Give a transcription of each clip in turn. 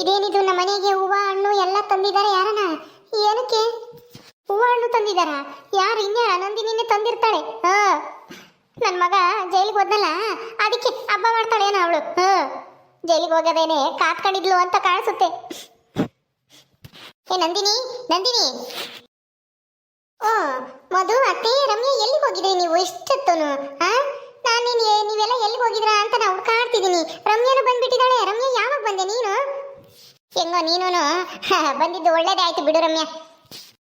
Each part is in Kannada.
ಇದೇನಿದು ನಮ್ಮ ಮನೆಗೆ ಹೂವು, ಹಣ್ಣು ಎಲ್ಲ ತಂದಿದ್ದಾರೆ ಯಾರನ ಏನಕ್ಕೆ? ಹೂವು, ಹಣ್ಣು ತಂದಿದಾರ? ಯಾರು ಹಿಂಗೆ ನಂದಿನಿನೇ ತಂದಿರ್ತಾಳೆ. ಹಾ. ನನ್ನ ಮಗ ಜೈಲಿಗೆ ಹೋದ್ನಲ್ಲ, ಅದಕ್ಕೆ ಹಬ್ಬ ಮಾಡ್ತಾಳೇನ ಅವಳು. ಹಾ. ಜೈಲಿಗೆ ಹೋಗೋದೇನೆ ಕಾತ್ಕೊಂಡಿದ್ಲು ಅಂತ ಕಾಣಿಸುತ್ತೆ. ಏ, ನಂದಿನಿ ನಂದಿನಿ. ಓ, ಮಧು, ಅತ್ತೆ, ರಮ್ಯ, ಎಲ್ಲಿಗೆ ಹೋಗಿದ್ರಿ ನೀವು? ಇಷ್ಟೊತ್ತನು ಹಾ ನಾನೇನು ನೀವೆಲ್ಲ ಎಲ್ಲಿಗೆ ಹೋಗಿದ್ರಾ ಅಂತ ನಾ ಹುಡ್ಕಾಡ್ತಿದ್ದೀನಿ. ರಮ್ಯಾನು ಬಂದ್ಬಿಟ್ಟಿದ್ದಾಳೆ ರಮ್ಯ, ಯಾವಾಗ ಬಂದೆ ನೀನು? ಹೆಂಗೋ ನೀನು ಬಂದಿದ್ದು ಒಳ್ಳೇದೇ ಆಯ್ತು ಬಿಡು ರಮ್ಯಾ.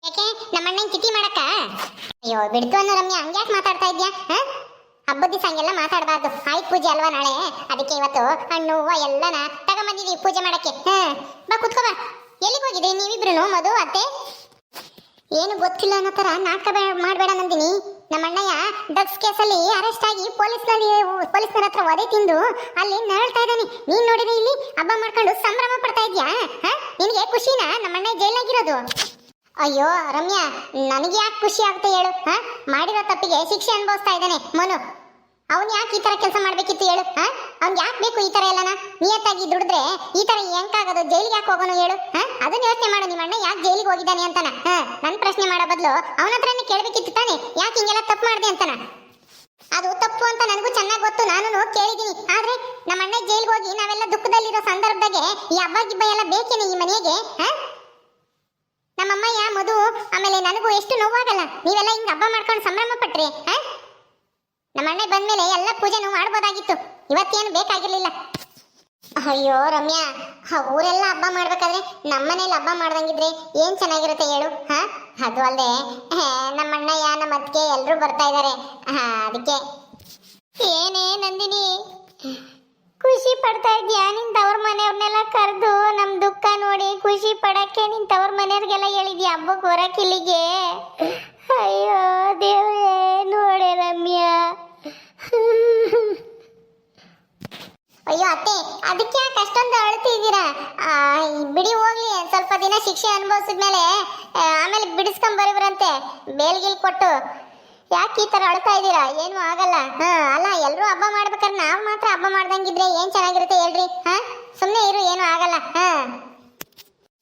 ಯಾಕೆ? ನಮ್ಮ ಅಣ್ಣನ ಕಿಟಿ ಮಾಡಕ್ಕ? ಅಯ್ಯೋ, ಬಿಡ್ತು ಅನ್ನೋ ರಮ್ಯಾ, ಹಂಗ್ಯಾಕೆ ಮಾತಾಡ್ತಾ ಇದ್ಯಾ? ಹಬ್ಬದ ದಿವಸ ಹಂಗೆಲ್ಲ ಮಾತಾಡಬಾರ್ದು. ಆಯ್ತು ಪೂಜೆ ಅಲ್ವಾ ನಾಳೆ? ಅದಕ್ಕೆ ಇವತ್ತು ಹಣ್ಣು, ಹೂವು ಎಲ್ಲನ ತಗೊಂಬಂದಿದ್ದೀವಿ ಪೂಜೆ ಮಾಡಕ್ಕೆ. ಹಾ, ಬಾ ಕುತ್ಕೋ ಬಾ. ಎಲ್ಲಿಗೆ ಹೋಗಿದ್ರಿ ನೀವಿಬ್ರು ಮಧು, ಅತ್ತೆ? ಏನು ಗೊತ್ತಿಲ್ಲ ಅನ್ನೋ ಥರ ನಾಟಕ ಮಾಡಬೇಡ ನಂದಿನಿ. ನಮ್ಮ ಅಣ್ಣಯ್ಯ ಡ್ರಗ್ಸ್ ಕೇಸಲ್ಲಿ ಅರೆಸ್ಟ್ ಆಗಿ ಪೊಲೀಸ್ನಲ್ಲಿ ಪೊಲೀಸ್ನರ ಹತ್ರ ವಧೆ ತಿಂದು ಅಲ್ಲಿ ನರಳ್ತಾ ಇದ್ದಾನೆ. ನೀನ್ ನೋಡಿದ್ರೆ ಇಲ್ಲಿ ಹಬ್ಬ ಮಾಡ್ಕೊಂಡು ಸಂಭ್ರಮ ಪಡ್ತಾ ಇದ್ಯಾ? ನಿನಗೆ ಖುಷಿನಾ? ನಮ್ಮ ಅಣ್ಣ ಜೈಲಾಗಿರೋದು. ಅಯ್ಯೋ, ರಮ್ಯಾ ನನಗೆ ಯಾಕೆ ಖುಷಿ ಆಗುತ್ತೆ ಹೇಳು. ಹಾ? ಮಾಡಿರೋ ತಪ್ಪಿಗೆ ಶಿಕ್ಷೆ ಅನುಭವಿಸ್ತಾ ಇದ್ದಾನೆ ಮನು. ಅವನ್ ಯಾಕೆ ಈ ತರ ಕೆಲಸ ಮಾಡ್ಬೇಕಿತ್ತು ಹೇಳು ಅವ್ನ್ ಯಾಕೆ ಬೇಕು ಈ ತರ ಎಲ್ಲನ? ನಿಯತ್ತಾಗಿ ದುಡಿದ್ರೆ ಈ ತರ ಹೆಂಗಾಗೋದು ಜೈಲಿಗೆ ಯಾಕೆ ಹೋಗೋನು ಹೇಳು ಅದನ್ನ ಯೋಚನೆ ಮಾಡು, ನಿಮ್ಮ ಅಣ್ಣ ಯಾಕೆ ಜೈಲಿಗೆ ಹೋಗಿದ್ದಾನೆ ಅಂತಾನ ನನ್ನ ನನ್ ಪ್ರಶ್ನೆ ಮಾಡೋ ಬದಲು ಅವನ ಹತ್ರನೇ ಕೇಳ್ಬೇಕಿತ್ತು ತಾನೆ, ಯಾಕೆ ಹಿಂಗೆಲ್ಲ ತಪ್ಪು ಮಾಡಿದೆ ಅಂತಾನ? ಅದು ತಪ್ಪು ಅಂತ ನನಗೂ ಚೆನ್ನಾಗಿ ಗೊತ್ತು ನಾನು ಕೇಳಿದೀನಿ. ಆದ್ರೆ ನಮ್ಮ ಅಣ್ಣ ಜೈಲಿಗೆ ಹೋಗಿ ನಾವೆಲ್ಲ ದುಃಖದಲ್ಲಿರೋ ಸಂದರ್ಭದಾಗೆ ಈ ಹಬ್ಬ, ಗಿಬ್ಬ ಎಲ್ಲ ಬೇಕೇನೆ ಈ ಮನೆಗೆ, ಹಾ? ನಮ್ಮಮ್ಮಯ್ಯ, ಮಧು, ಆಮೇಲೆ ನನಗೂ ಎಷ್ಟು ನೋವಾಗಲ್ಲ, ನೀವೆಲ್ಲ ಹಿಂಗ್ ಹಬ್ಬ ಮಾಡ್ಕೊಂಡು ಸಂಭ್ರಮ ಪಟ್ರಿ, ಹಾ? ನಮ್ಮ ಅಣ್ಣ ಬಂದ್ಮೇಲೆ ಎಲ್ಲ ಪೂಜೆನೂ ಮಾಡ್ಬೋದಾಗಿತ್ತು. ಇವತ್ತೇನು ಬೇಕಾಗಿರ್ಲಿಲ್ಲ. ಅಯ್ಯೋ ರಮ್ಯಾ, ಆ ಊರೆಲ್ಲ ಹಬ್ಬ ಮಾಡ್ಬೇಕಾದ್ರೆ ನಮ್ಮನೇಲಿ ಹಬ್ಬ ಮಾಡ್ದಂಗಿದ್ರೆ ಏನ್ ಚೆನ್ನಾಗಿರುತ್ತೆ ಹೇಳು, ಹಾ? ಅದು ಅಲ್ಲದೆ ನಮ್ಮ ಅಣ್ಣಯ್ಯ, ನಮ್ಮ ಅತ್ತಿಗೆ ಎಲ್ಲರೂ ಬರ್ತಾ ಇದ್ದಾರೆ ಹಾ, ಅದಕ್ಕೆ. ಏನೇ ನಂದಿನಿ, ಖುಷಿ ಪಡ್ತಾ ಇದ್ಯಾ ನಿನ್ ತವ್ರ ಮನೆಯವ್ರನ್ನೆಲ್ಲ ಕರೆದು ನಮ್ ದುಃಖ ನೋಡಿ ಖುಷಿ ಪಡಕ್ಕೆ ನಿನ್ ತವ್ರ ಮನೆಯವ್ರಿಗೆಲ್ಲ ಹೇಳಿದ್ಯಾ ಹಬ್ಬಕ್ಕೆ ಹೊರಕಿಲ್ಲಿಗೆ ಅಯ್ಯೋ ದೇವ್ರೇ, ನೋಡೆ ರಮ್ಯಾ. ಅಯ್ಯೋ ಅತ್ತೆ, ಅದಕ್ಕೆ ಯಾಕೆ ಅಷ್ಟೊಂದು ಅಳ್ತಿದ್ದೀರಾ ಬಿಡಿ ಹೋಗ್ಲಿ ಸ್ವಲ್ಪ ದಿನ ಶಿಕ್ಷೆ ಅನುಭವಿಸಿದ್ಮೇಲೆ ಮೇಲೆ ಆಮೇಲೆ ಬಿಡಿಸ್ಕೊಂಡ್ ಬರಿಬ್ರಂತೆ ಬೇಲ್ಗಿಲ್ ಕೊಟ್ಟು. ಯಾಕೆ ಈ ಥರ ಅಳ್ತಾ ಇದ್ದೀರಾ? ಏನು ಆಗಲ್ಲ. ಹಾ, ಅಲ್ಲ ಎಲ್ಲರೂ ಹಬ್ಬ ಮಾಡ್ಬೇಕಾದ್ರೆ ನಾವು ಮಾತ್ರ ಹಬ್ಬ ಮಾಡ್ದಂಗಿದ್ರೆ ಏನು ಚೆನ್ನಾಗಿರುತ್ತೆ ಹೇಳ್ರಿ, ಹಾ? ಸುಮ್ಮನೆ ಇರು, ಏನು ಆಗಲ್ಲ, ಹಾ?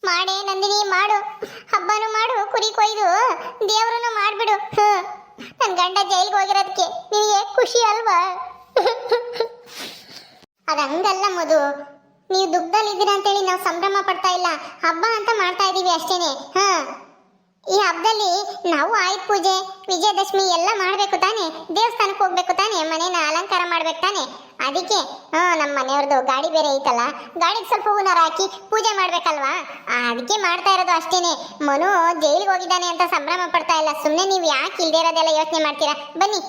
ಮಾಡೇ ನಂದಿನಿ, ಮಾಡು. ಹಬ್ಬನೂ ಮಾಡು, ಕುರಿ ಕೊಯ್ದು, ದೇವ್ರನ್ನು ಮಾಡಿಬಿಡು, ಹ್ಮ್? ನನ್ ಗಂಡ ಜೈಲ್ಗೆ ಹೋಗಿರೋದಕ್ಕೆ ನಿನಗೆ ಖುಷಿ ಅಲ್ವಾ? ಅದ ಹಂಗಲ್ಲ ಮಧು. ನೀವು ದುಃಖದಲ್ಲಿದ್ದೀರಾ ಅಂತೇಳಿ ನಾವು ಸಂಭ್ರಮ ಪಡ್ತಾ ಇಲ್ಲ. ಹಬ್ಬ ಅಂತ ಮಾಡ್ತಾ ಇದ್ದೀವಿ ಅಷ್ಟೇನೆ. ಹಾ. ಈ ಹಬ್ಬದಲ್ಲಿ ನಾವು ಆಯುಧ ಪೂಜೆ, ವಿಜಯದಶಮಿ ಎಲ್ಲ ಮಾಡ್ಬೇಕು ತಾನೆ. ದೇವಸ್ಥಾನಕ್ಕೆ ಹೋಗ್ಬೇಕು ತಾನೆ. ಮನೇನ ಅಲಂಕಾರ ಮಾಡ್ಬೇಕು ತಾನೆ. ಅದಕ್ಕೆ, ಹಾ, ನಮ್ಮ ಮನೆಯವ್ರದ್ದು ಗಾಡಿ ಬೇರೆ ಐತಲ್ಲ, ಗಾಡಿಗೆ ಸ್ವಲ್ಪ ಹೂನಾರ ಹಾಕಿ ಪೂಜೆ ಮಾಡ್ಬೇಕಲ್ವಾ? ಅದಕ್ಕೆ ಮಾಡ್ತಾ ಇರೋದು ಅಷ್ಟೇನೆ. ಮನು ಜೈಲಿಗೆ ಹೋಗಿದ್ದಾನೆ ಅಂತ ಸಂಭ್ರಮ ಪಡ್ತಾ ಇಲ್ಲ. ಸುಮ್ಮನೆ ನೀವು ಯಾಕೆ ಇಲ್ದೇ ಇರೋದೆಲ್ಲ ಯೋಚನೆ ಮಾಡ್ತೀರಾ? ಬನ್ನಿ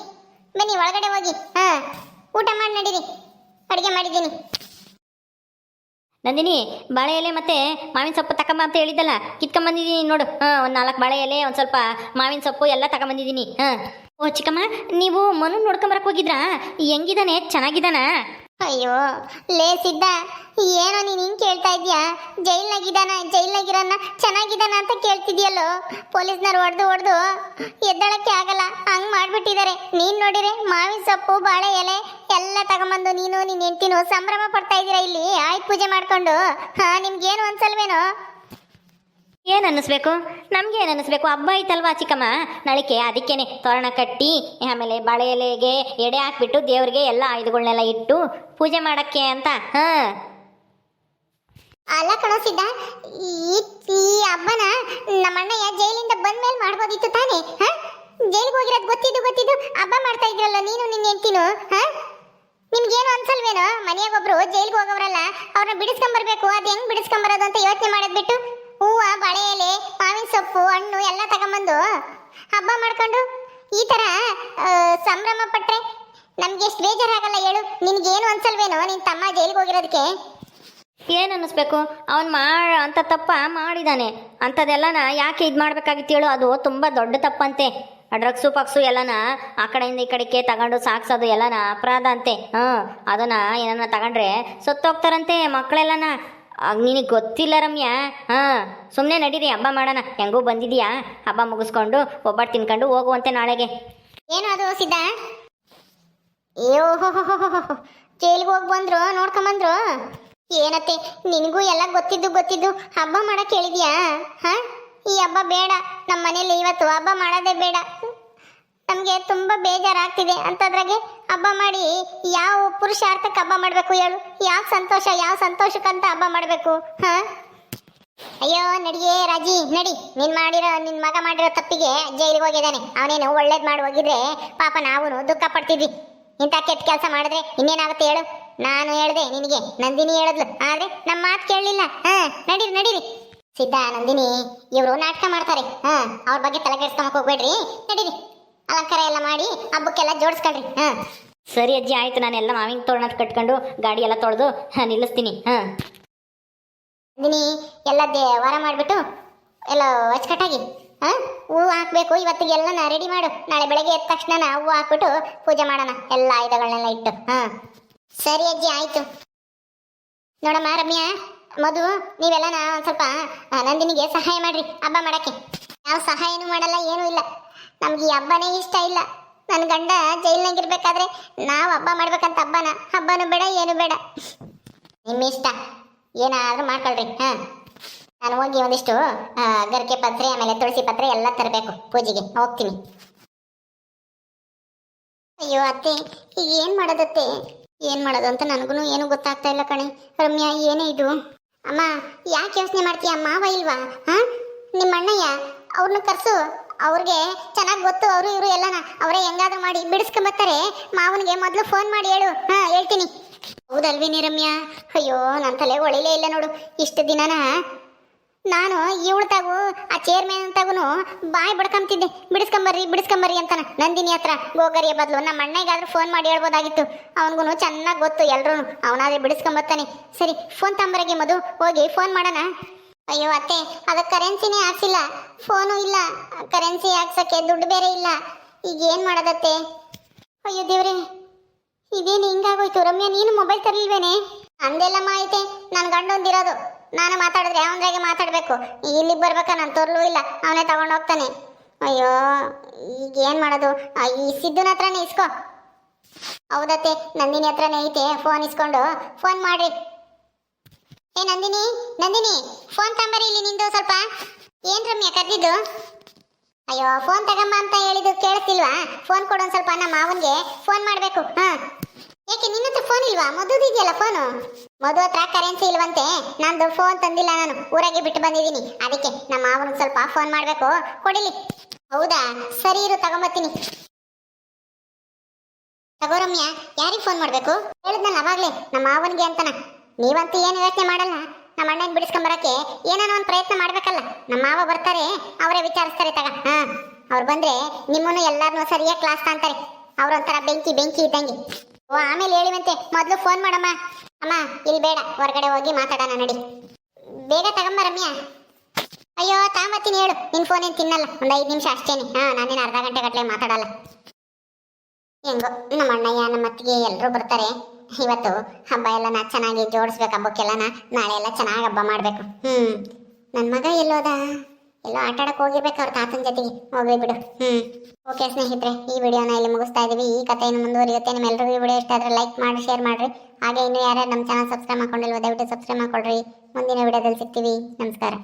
ಬನ್ನಿ, ಒಳಗಡೆ ಹೋಗಿ, ಹಾ, ಊಟ ಮಾಡಿ ನಡೀರಿ. ಅಡುಗೆ ಮಾಡಿದ್ದೀನಿ. ನಂದಿನಿ, ಬಾಳೆ ಎಲೆ ಮತ್ತೆ ಮಾವಿನ ಸೊಪ್ಪು ತಕೊಂಬ ಅಂತ ಹೇಳಿದ್ದಲ್ಲ ಕಿತ್ಕೊಂಬಂದಿದ್ದೀನಿ ನೋಡು. ಹಾಂ, ಒಂದು ನಾಲ್ಕು ಬಾಳೆ ಎಲೆ, ಒಂದು ಸ್ವಲ್ಪ ಮಾವಿನ ಸೊಪ್ಪು ಎಲ್ಲ ತಗೊಂಬಂದಿದ್ದೀನಿ ಹಾಂ. ಓ ಚಿಕ್ಕಮ್ಮ, ನೀವು ಮನು ನೋಡ್ಕೊಂಬರಕ್ಕೆ ಹೋಗಿದ್ರಾ? ಹೆಂಗಿದಾನೆ? ಚೆನ್ನಾಗಿದ್ದಾನಾ? ಅಯ್ಯೋ, ಲೇ ಸಿದ್ಧ, ಏನೋ ನೀನು ಹಿಂಗೆ ಕೇಳ್ತಾ ಇದೀಯಾ ಜೈಲ್ನಾಗಿದ್ದಾನ ಜೈಲ್ನಾಗಿರೋನ ಚೆನ್ನಾಗಿದ್ದಾನ ಅಂತ ಕೇಳ್ತಿದ್ಯಲ್ಲೋ? ಪೊಲೀಸ್ನವ್ರು ಹೊಡೆದು ಹೊಡೆದು ಎದ್ದಳಕ್ಕೆ ಆಗಲ್ಲ, ಹಂಗ್ ಮಾಡಿಬಿಟ್ಟಿದ್ದಾರೆ ನೀನು ನೋಡಿರೆ ಮಾವಿನ ಸೊಪ್ಪು, ಬಾಳೆ ಎಲೆ ಎಲ್ಲ ತಗೊಂಬಂದು ನೀನು ನಿನ್ನ ಎಂತಿನ ಸಂಭ್ರಮ ಪಡ್ತಾ ಇದ್ದೀರಾ ಇಲ್ಲಿ? ಆಯ್ತು ಪೂಜೆ ಮಾಡ್ಕೊಂಡು. ಹಾ, ನಿಮ್ಗೇನು ಅನ್ಸಲ್ವೇನೋ ಏನು ಅನ್ನಿಸ್ಬೇಕು? ನಮ್ಗೆ ಏನು ಅನ್ನಿಸ್ಬೇಕು? ಹಬ್ಬ ಐತಲ್ವಾ ಚಿಕ್ಕಮ್ಮ? ನಳಿಕೆ, ಅದಕ್ಕೇನೆ ತೋರಣ ಕಟ್ಟಿ, ಆಮೇಲೆ ಬಾಳೆ ಎಲೆಗೆ ಎಡೆ ಹಾಕ್ಬಿಟ್ಟು ದೇವ್ರಿಗೆ ಎಲ್ಲ ಆಯುಧಗಳನ್ನೆಲ್ಲ ಇಟ್ಟು ಪೂಜೆ ಮಾಡಕ್ಕೆ ಅಂತ? ಹಾ. ಅಲ್ಲ ಕಣೋ ಸಿದ್ಧ, ಈ ಈ ಹಬ್ಬನ ನಮ್ಮ ಅಣ್ಣಯ್ಯ ಜೈಲಿಂದ ಬಂದ್ಮೇಲೆ ಮಾಡ್ಬೋದಿತ್ತು ತಾನೇ? ಹಾ? ಜೈಲಿಗೆ ಹೋಗಿರೋದು ಗೊತ್ತಿದ್ದು ಗೊತ್ತಿದ್ದು ಹಬ್ಬ ಮಾಡ್ತಾ ಇದ್ರಲ್ಲ, ನೀನು ನಿನ್ನ ಹೆಂಡ್ತಿನು? ಹಾ? ನಿಮ್ಗೇನು ಅನ್ಸಲ್ವೇನೋ? ಮನೆಯಾಗ ಒಬ್ರು ಜೈಲಿಗೆ ಹೋಗೋರಲ್ಲ ಅವ್ರನ್ನ ಬಿಡಿಸ್ಕೊಂಬರ್ಬೇಕು, ಅದು ಹೆಂಗ್ ಬಿಡಿಸ್ಕೊಂಬರೋದು ಅಂತ ಯೋಚನೆ ಮಾಡೋದ್ ಬಿಟ್ಟು? ಹೂವ, ಬಾಳೆ ಎಲೆ, ಮಾವಿನ ಸೊಪ್ಪು, ಹಣ್ಣು ಎಲ್ಲ ತಗೊಂಬಂದು ಹಬ್ಬ ಮಾಡ್ಕೊಂಡು ಈ ತರ ಸಂಭ್ರಮ ಪಟ್ರೆ ನಮ್ಗೆ ಎಷ್ಟು ಬೇಜಾರಾಗಲ್ಲ ಹೇಳು. ನಿನಗೇನು ಅನ್ಸಲ್ವೇನೋ ನಿನ್ನ ತಮ್ಮ ಜೈಲಿಗೆ ಹೋಗಿರೋದಕ್ಕೆ ಏನು ಅನ್ನಿಸ್ಬೇಕು ಅವ್ನು ಮಾ ಅಂತ ತಪ್ಪ ಮಾಡಿದಾನೆ. ಅಂಥದ್ದೆಲ್ಲನ ಯಾಕೆ ಇದು ಮಾಡ್ಬೇಕಾಗಿತ್ತು ಹೇಳು. ಅದು ತುಂಬ ದೊಡ್ಡ ತಪ್ಪಂತೆ. ಆ ಡ್ರಗ್ಸು ಪಕ್ಸು ಎಲ್ಲನ ಆ ಕಡೆಯಿಂದ ಈ ಕಡೆಗೆ ತಗೊಂಡು ಸಾಕ್ಸೋದು ಎಲ್ಲನ ಅಪರಾಧ ಅಂತೆ. ಹಾಂ ಅದನ್ನ ಏನನ್ನ ತಗೊಂಡ್ರೆ ಸತ್ತೋಗ್ತಾರಂತೆ ಮಕ್ಕಳೆಲ್ಲನ ನಿನಗೆ ಗೊತ್ತಿಲ್ಲ ರಮ್ಯಾ? ಹಾಂ ಸುಮ್ಮನೆ ನಡೀರಿ ಹಬ್ಬ ಮಾಡೋಣ. ಹೆಂಗೂ ಬಂದಿದೀಯಾ? ಹಬ್ಬ ಮುಗಿಸ್ಕೊಂಡು ಒಬ್ಬಟ್ಟು ತಿನ್ಕೊಂಡು ಹೋಗುವಂತೆ ನಾಳೆಗೆ. ಏನು ಅದು ಅಯ್ಯೋ ಜೈಲಿಗೆ ಹೋಗಿ ಬಂದ್ರು ನೋಡ್ಕೊಂಬಂದ್ರು ಏನತ್ತೆ, ನಿನಗೂ ಎಲ್ಲ ಗೊತ್ತಿದ್ದು ಗೊತ್ತಿದ್ದು, ಹಬ್ಬ ಮಾಡಕ್ಕೆ ಹೇಳಿದ್ಯಾ? ಹಾ? ಈ ಹಬ್ಬ ಬೇಡ ನಮ್ಮ ಮನೇಲಿ ಇವತ್ತು ಹಬ್ಬ ಮಾಡೋದೇ ಬೇಡ. ನಮಗೆ ತುಂಬ ಬೇಜಾರಾಗ್ತಿದೆ. ಅಂತದ್ರಾಗೆ ಹಬ್ಬ ಮಾಡಿ ಯಾವ ಪುರುಷಾರ್ಥಕ್ಕೆ ಹಬ್ಬ ಮಾಡಬೇಕು ಹೇಳು? ಯಾವ ಸಂತೋಷ, ಯಾವ ಸಂತೋಷಕ್ಕಂತ ಹಬ್ಬ ಮಾಡಬೇಕು? ಹಾ? ಅಯ್ಯೋ, ನಡಿಯೇ ರಾಜಿ, ನಡಿ. ನಿನ್ ಮಾಡಿರೋ, ನಿನ್ ಮಗ ಮಾಡಿರೋ ತಪ್ಪಿಗೆ ಜೈಲಿಗೆ ಹೋಗಿದ್ದಾನೆ. ಅವನೇನು ಒಳ್ಳೇದ್ ಮಾಡಿ ಹೋಗಿದ್ರೆ ಪಾಪ ನಾವು ದುಃಖ ಪಡ್ತಿದ್ವಿ. ಇಂಥ ಕೆಟ್ಟ ಕೆಲಸ ಮಾಡಿದ್ರೆ ಇನ್ನೇನಾಗುತ್ತೆ ಹೇಳು? ನಾನು ಹೇಳಿದೆ ನಿನಗೆ ನಂದಿನಿ ಹೇಳಿದ್ಲು. ಆದ್ರೆ ನಮ್ಮ ಮಾತು ಕೇಳಲಿಲ್ಲ. ಹಾ ನಡೀರಿ ನಡೀರಿ. ಸಿದ್ಧ ನಂದಿನಿ ಇವರು ನಾಟಕ ಮಾಡ್ತಾರೆ. ಹಾ ಅವ್ರ ಬಗ್ಗೆ ತಲೆ ಕೆಡಿಸ್ಕೊಂಬಕ್ ಹೋಗ್ಬೇಡ್ರಿ. ನಡೀರಿ. ಅಲಂಕಾರ ಎಲ್ಲ ಮಾಡಿ ಹಬ್ಬಕ್ಕೆಲ್ಲ ಜೋಡಿಸ್ಕೊಳ್ರಿ. ಹಾ. ಸರಿ ಅಜ್ಜಿ ಆಯ್ತು. ನಾನೆಲ್ಲ ಮಾವಿನ ತೋರಣ ಕಟ್ಕೊಂಡು ಗಾಡಿ ಎಲ್ಲ ತೊಳೆದು ನಿಲ್ಲಿಸ್ತೀನಿ. ಹಾ. ನಂದಿನಿ ಎಲ್ಲ ದೇ ವಾರ ಮಾಡಿಬಿಟ್ಟು ಎಲ್ಲ ಅಚ್ಚುಕಟ್ಟಾಗಿ ಹಾ? ಹೂವು ಹಾಕಬೇಕು. ಇವತ್ತಿಗೆಲ್ಲನ ರೆಡಿ ಮಾಡು. ನಾಳೆ ಬೆಳಗ್ಗೆ ಎದ್ದ ತಕ್ಷಣ ಹೂವು ಹಾಕ್ಬಿಟ್ಟು ಪೂಜೆ ಮಾಡೋಣ. ಎಲ್ಲ ಆಯುಧಗಳನ್ನೆಲ್ಲ ಇಟ್ಟು. ಹಾ. ಸರಿ ಅಜ್ಜಿ, ಆಯ್ತು. ನೋಡಮ್ಮ, ರಮ್ಯಾ, ಮಧು, ನೀವೆಲ್ಲ ನಾ ಒಂದು ಸ್ವಲ್ಪ ನಂದಿನಿಗೆ ಸಹಾಯ ಮಾಡ್ರಿ. ಹಬ್ಬ ಮಾಡಕ್ಕೆ. ನಾವು ಸಹಾಯನೂ ಮಾಡಲ್ಲ, ಏನೂ ಇಲ್ಲ. ನಮ್ಗೆ ಈ ಹಬ್ಬನೇ ಇಷ್ಟ ಇಲ್ಲ. ನನ್ನ ಗಂಡ ಜೈಲ್ನಾಗಿರ್ಬೇಕಾದ್ರೆ ನಾವು ಹಬ್ಬ ಮಾಡ್ಬೇಕಂತ ಹಬ್ಬನ. ಹಬ್ಬನೂ ಬೇಡ, ಏನು ಬೇಡ. ನಿಮ್ಮ ಇಷ್ಟ ಏನಾದ್ರೂ ಮಾಡ್ಕೊಳ್ರಿ. ಹಾ. ನಾನು ಹೋಗಿ ಒಂದಿಷ್ಟು ಗರಿಕೆ ಪತ್ರೆ, ಆಮೇಲೆ ತುಳಸಿ ಪತ್ರೆ ಎಲ್ಲ ತರಬೇಕು ಪೂಜೆಗೆ. ಹೋಗ್ತೀನಿ. ಅಯ್ಯೋ ಅತ್ತೆ, ಈಗ ಏನ್ ಮಾಡೋದತ್ತೆ? ಏನ್ ಮಾಡೋದು ಅಂತ ನನಗೂ ಏನು ಗೊತ್ತಾಗ್ತಾ ಇಲ್ಲ ಕಣೆ. ರಮ್ಯಾ, ಏನೇ ಇದು? ಅಮ್ಮ, ಯಾಕೆ ಯೋಚನೆ ಮಾಡ್ತೀಯ? ಮಾವ ಇಲ್ವಾ? ಹಾ ನಿಮ್ಮ ಅಣ್ಣಯ್ಯ ಅವ್ರನ್ನ ಕರೆಸು. ಅವ್ರಿಗೆ ಚೆನ್ನಾಗಿ ಗೊತ್ತು, ಅವರು ಇವರು ಎಲ್ಲನ. ಅವರೇ ಹೆಂಗಾದ್ರೂ ಮಾಡಿ ಬಿಡಿಸ್ಕೊಂಬತ್ತಾರೆ ಮಾವನಿಗೆ ಮೊದಲು ಫೋನ್ ಮಾಡಿ ಹೇಳು. ಹಾ, ಹೇಳ್ತೀನಿ. ಹೌದಲ್ವೇನಿ ರಮ್ಯಾ? ಅಯ್ಯೋ ನನ್ನ ತಲೆ ಒಳಿಲೇ ಇಲ್ಲ ನೋಡು. ಇಷ್ಟು ದಿನನ? ನಾನು ಇವಳ್ತಾಗು ಆ ಚೇರ್ಮನ್ ಅಂತಾಗೂ ಬಾಯ್ ಬಡ್ಕೊಂತಿದ್ದೆ ಬಿಡಿಸ್ಕೊಂಬರ್ರಿ ಬಿಡಿಸ್ಕೊಂಬರ್ರಿ ಅಂತಾನ. ನಂದಿನಿ ಹತ್ರ, ಗೋಗರಿಯ ಬದಲು, ನಮ್ಮ ಅಣ್ಣಗಾದ್ರೂ ಫೋನ್ ಮಾಡಿ ಹೇಳ್ಬೋದಾಗಿತ್ತು. ಅವನಿಗೂ ಚೆನ್ನಾಗಿ ಗೊತ್ತು ಎಲ್ಲರೂ ಅವನಾದ್ರೆ ಬಿಡಿಸ್ಕೊಂಬರ್ತಾನೆ. ಸರಿ ಫೋನ್ ತಂಬರಗೆ ಮದು ಹೋಗಿ ಫೋನ್ ಮಾಡೋಣ. ಅಯ್ಯೋ ಅತ್ತೆ ಅದಕ್ಕೆ ಕರೆನ್ಸಿನೇ ಹಾಕ್ಸಿಲ್ಲ. ಫೋನು ಇಲ್ಲ. ಕರೆನ್ಸಿ ಹಾಕ್ಸೋಕ್ಕೆ ದುಡ್ಡು ಬೇರೆ ಇಲ್ಲ. ಈಗ ಏನು ಮಾಡೋದತ್ತೆ? ಅಯ್ಯೋ ದೇವ್ರಿ, ಇದೇನು ಹಿಂಗಾಗೋಯ್ತು ರಮ್ಯಾ, ನೀನು ಮೊಬೈಲ್ ತರಲಿಲ್ವೇನೆ? ಅಂದೆಲ್ಲಮ್ಮ ಐತೆ ನನ್ನ ಗಂಡ ಒಂದಿರೋದು ನಾನು ಮಾತಾಡಿದ್ರೆ ಅವನ್ರಾಗೆ ಮಾತಾಡಬೇಕು. ಇಲ್ಲಿಗೆ ಬರ್ಬೇಕಾ? ನಾನು ತೋರ್ಲೂ ಇಲ್ಲ. ಅವನೇ ತಗೊಂಡು ಹೋಗ್ತಾನೆ. ಅಯ್ಯೋ, ಈಗ ಏನು ಮಾಡೋದು? ಈ ಸಿದ್ಧನ ಹತ್ರನೇ ಇಸ್ಕೋ. ಹೌದತ್ತೆ, ನಂದಿನಿ ಹತ್ರನೇ ಐತೆ. ಫೋನ್ ಇಸ್ಕೊಂಡು ಫೋನ್ ಮಾಡ್ರಿ. ಏ, ನಂದಿನಿ ನಂದಿನಿ, ಫೋನ್ ತಂಬರಿ ಇಲ್ಲಿ ನಿಂದು ಸ್ವಲ್ಪ. ಏನ್ ರಮ್ಯ, ಕರೆದಿದ್ದು? ಅಯ್ಯೋ, ಫೋನ್ ತಗಮ್ಮ ಅಂತ ಹೇಳಿದ್ದು ಕೇಳಿಸ್ತಿಲ್ವಾ? ಫೋನ್ ಕೊಡೋನ್ ಸ್ವಲ್ಪ ನಮ್ಮ ಮಾವನ್ಗೆ. ಫೋನ್ ಮಾಡ್ಬೇಕು. ಹಾ ಏಕೆ, ನಿನ್ನ ಹತ್ರ ಫೋನ್ ಇಲ್ವಾ? ಮದುವೆ ಇದೆಯಲ್ಲ ಫೋನು ಮಧು ಹತ್ರ ಕರೆನ್ಸಿ ಇಲ್ವಂತೆ? ನಂದು ಫೋನ್ ತಂದಿಲ್ಲ ನಾನು. ಊರಾಗೆ ಬಿಟ್ಟು ಬಂದಿದ್ದೀನಿ. ಅದಕ್ಕೆ ನಮ್ಮ ಮಾವನಿಗೆ ಸ್ವಲ್ಪ ಫೋನ್ ಮಾಡಬೇಕು. ಕೊಡಿಲಿ. ಹೌದಾ? ಸರಿ ಇರು, ತಗೊಂಬತ್ತೀನಿ. ತಗೋ ರಮ್ಯಾ, ಯಾರಿಗೆ ಫೋನ್ ಮಾಡಬೇಕು? ಹೇಳಿದ್ನಲ್ಲ ಅವಾಗಲೇ, ನಮ್ಮ ಮಾವನಿಗೆ ಅಂತನ. ನೀವಂತೂ ಏನು ಯೋಚನೆ ಮಾಡಲ್ಲ. ನಮ್ಮ ಅಣ್ಣನ ಬಿಡಿಸ್ಕೊಂಬರಕ್ಕೆ ಏನಾನ ಒಂದು ಪ್ರಯತ್ನ ಮಾಡಬೇಕಲ್ಲ. ನಮ್ಮ ಮಾವ ಬರ್ತಾರೆ, ಅವರೇ ವಿಚಾರಿಸ್ತಾರೆ ತಗ. ಹಾಂ, ಅವ್ರು ಬಂದ್ರೆ ನಿಮ್ಮನ್ನು ಎಲ್ಲರನ್ನೂ ಸರಿಯಾಗಿ ಕ್ಲಾಸ್ ತಾಂತಾರೆ. ಅವರೊಂಥರ ಬೆಂಕಿ ಬೆಂಕಿ ಇದ್ದಂಗೆ. ಓ, ಆಮೇಲೆ ಹೇಳಿವಂತೆ, ಮೊದಲು ಫೋನ್ ಮಾಡಮ್ಮ. ಅಮ್ಮ, ಇಲ್ಲಿ ಬೇಡ, ಹೊರಗಡೆ ಹೋಗಿ ಮಾತಾಡೋಣ, ನಡಿ. ಬೇಗ ತಗೊಂಬ ರಮ್ಯಾ. ಅಯ್ಯೋ, ತಾಂಬತ್ತೀನಿ ಹೇಳು. ನಿನ್ ಫೋನ್ ಏನು ತಿನ್ನಲ್ಲ? ಒಂದು ಐದು ನಿಮಿಷ ಅಷ್ಟೇನೆ ಹಾ, ನಾನೇನು ಅರ್ಧ ಗಂಟೆ ಗಟ್ಟಲೆ ಮಾತಾಡಲ್ಲ. ಹೆಂಗೋ, ನಮ್ಮ ಅಣ್ಣಯ್ಯ, ನಮ್ಮ ಅತ್ತಿಗೆ ಎಲ್ಲರೂ ಬರ್ತಾರೆ. ಇವತ್ತು ಹಬ್ಬ ಎಲ್ಲ ನಾ ಚೆನ್ನಾಗಿ ಜೋಡಿಸ್ಬೇಕು ಹಬ್ಬಕ್ಕೆಲ್ಲ ನಾಳೆ ಎಲ್ಲ ಚೆನ್ನಾಗಿ ಹಬ್ಬ ಮಾಡಬೇಕು. ಹ್ಮ್. ನನ್ನ ಮಗ ಎಲ್ಲೋದ? ಎಲ್ಲೋ ಆಟ ಆಡಕ್ಕೆ ಹೋಗಿರ್ಬೇಕು ಅವ್ರ ತಾತನ ಜೊತೆಗೆ. ಹೋಗ್ಲಿ ಬಿಡು. ಹ್ಮ್. ಓಕೆ ಸ್ನೇಹಿತರೆ, ಈ ವಿಡಿಯೋನ ಇಲ್ಲಿ ಮುಗಿಸ್ತಾ ಇದೀವಿ. ಈ ಕಥೆಯನ್ನು ಮುಂದುವರಿಯುತ್ತೆ. ನಿಮ್ಮೆಲ್ಲರಿಗೂ ಈ ವಿಡಿಯೋ ಇಷ್ಟ ಆದ್ರೆ ಲೈಕ್ ಮಾಡಿ, ಶೇರ್ ಮಾಡ್ರಿ. ಹಾಗೆ ಇನ್ನು ಯಾರ್ಯಾರು ನಮ್ಮ ಚಾನಲ್ ಸಬ್ಸ್ಕ್ರೈಬ್ ಮಾಡ್ಕೊಂಡಿಲ್ವ, ದಯವಿಟ್ಟು ಸಬ್ಸ್ಕ್ರೈಬ್ ಮಾಡ್ಕೊಳ್ರಿ. ಮುಂದಿನ ವಿಡಿಯೋದಲ್ಲಿ ಸಿಗ್ತೀವಿ. ನಮಸ್ಕಾರ.